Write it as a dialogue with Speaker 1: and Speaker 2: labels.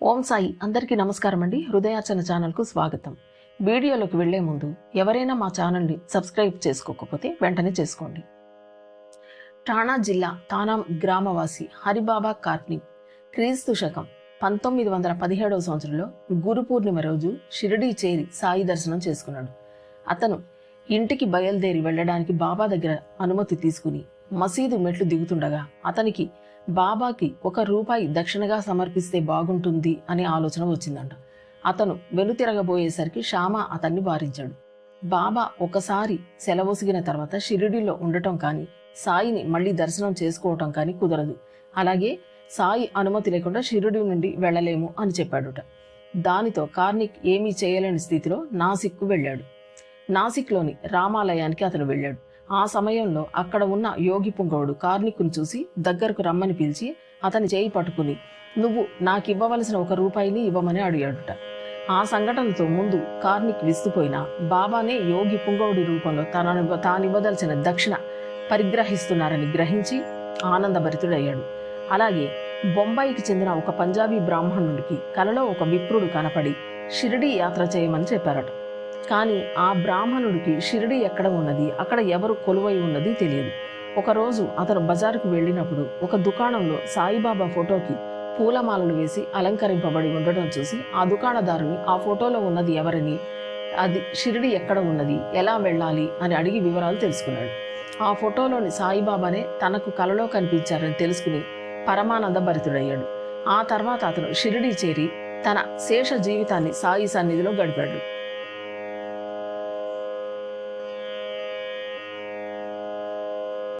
Speaker 1: ఓం సాయి అందరికీ నమస్కారం అండి. హృదయార్చన ఛానల్కు స్వాగతం. వీడియోలోకి వెళ్ళే ముందు ఎవరైనా మా ఛానల్ని సబ్స్క్రైబ్ చేసుకోకపోతే వెంటనే చేసుకోండి. ఠాణా జిల్లా తానాం గ్రామవాసి హరిబాబా కార్ని క్రీస్తు శకం పంతొమ్మిది వందల పదిహేడవ సంవత్సరంలో గురు పూర్ణిమ రోజు షిరిడీ చేరి సాయి దర్శనం చేసుకున్నాడు. అతను ఇంటికి బయలుదేరి వెళ్ళడానికి బాబా దగ్గర అనుమతి తీసుకుని మసీదు మెట్లు దిగుతుండగా అతనికి బాబాకి ఒక రూపాయి దక్షిణగా సమర్పిస్తే బాగుంటుంది అనే ఆలోచన వచ్చిందంట. అతను వెనుతిరగబోయేసరికి శ్యామ అతన్ని వారించాడు బాబా ఒకసారి సెలవొసిగిన తర్వాత షిరిడిలో ఉండటం కానీ సాయిని మళ్ళీ దర్శనం చేసుకోవటం కానీ కుదరదు. అలాగే సాయి అనుమతి లేకుండా షిరిడి నుండి వెళ్ళలేము అని చెప్పాడుట. దానితో కార్నిక్ ఏమీ చేయలేని స్థితిలో నాసిక్కు వెళ్ళాడు. నాసిక్లోని రామాలయానికి అతను వెళ్ళాడు. ఆ సమయంలో అక్కడ ఉన్న యోగి పుంగవుడు కార్మికుని చూసి దగ్గరకు రమ్మని పిలిచి అతని చేయి పట్టుకుని నువ్వు నాకు ఇవ్వవలసిన ఒక రూపాయిని ఇవ్వమని అడిగాడుట. ఆ సంఘటనతో ముందు కార్నిక్ విస్తుపోయినా బాబానే యోగి పుంగవుడి రూపంలో తనను తానివ్వదలసిన దక్షిణ పరిగ్రహిస్తున్నారని గ్రహించి ఆనందభరితుడయ్యాడు. అలాగే బొంబాయికి చెందిన ఒక పంజాబీ బ్రాహ్మణుడికి కలలో ఒక విప్రుడు కనపడి షిరిడీ యాత్ర చేయమని చెప్పారట. కానీ ఆ బ్రాహ్మణుడికి షిరిడి ఎక్కడ ఉన్నది? అక్కడ ఎవరు కొలువై ఉన్నది తెలియదు. ఒకరోజు అతను బజారుకు వెళ్ళినప్పుడు ఒక దుకాణంలో సాయిబాబా ఫోటోకి పూలమాలలు వేసి అలంకరింపబడి ఉండడం చూసి ఆ దుకాణదారుని ఆ ఫోటోలో ఉన్నది ఎవరని? అది షిరిడి ఎక్కడ ఉన్నది? ఎలా వెళ్ళాలి? అని అడిగి వివరాలు తెలుసుకున్నాడు. ఆ ఫోటోలోని సాయిబాబానే తనకు కలలో కనిపించారని తెలుసుకుని పరమానంద భరితుడయ్యాడు ఆ తర్వాత అతను షిరిడి చేరి తన శేష జీవితాన్ని సాయి సన్నిధిలో గడిపాడు.